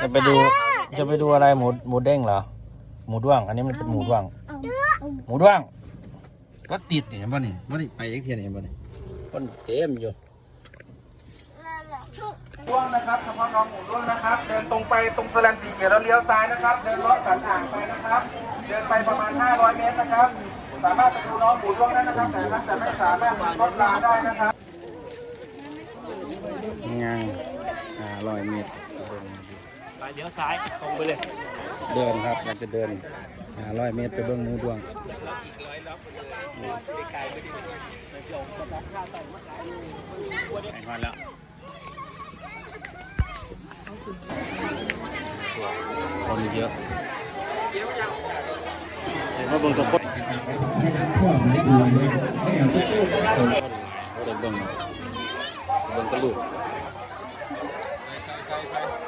จะไปดูจะไปดูอะไรหมูหมูเด้งเหรอ หมูด้วง อันนี้มันเป็นหมูด้วง หมูด้วงก็ติดนี่เห็นป่ะนี่ว่าไปยังเทียนเห็นป่ะนี่มันเต็มอยู่ด้วงนะครับเฉพาะน้องหมูด้วงนะครับ เดินตรงไปตรงสแลนสีเขียวแล้วเลี้ยวซ้ายนะครับ เดินเลาะสันอ่างไปนะครับ เดินไปประมาณ 500 เมตรนะครับ สามารถไปดูน้องหมูด้วงได้นะครับแต่ท่านจะไม่สามารถรถลาได้นะครับ งานห้า ร้อยเมตร ไปเลี้ยวซ้ายตรงไปเลย เดินครับเราจะเดินห้าร้อยเมตรไปเบื้องหมูด้วงไกลๆไปดิไปลงกระบอกข้าวต่อยมาไกลแข่งวันแล้วคนเยอะเห็นว่าเบื้องตะกดเขาได้เบื้องเบื้องกระลูก Vai, vai.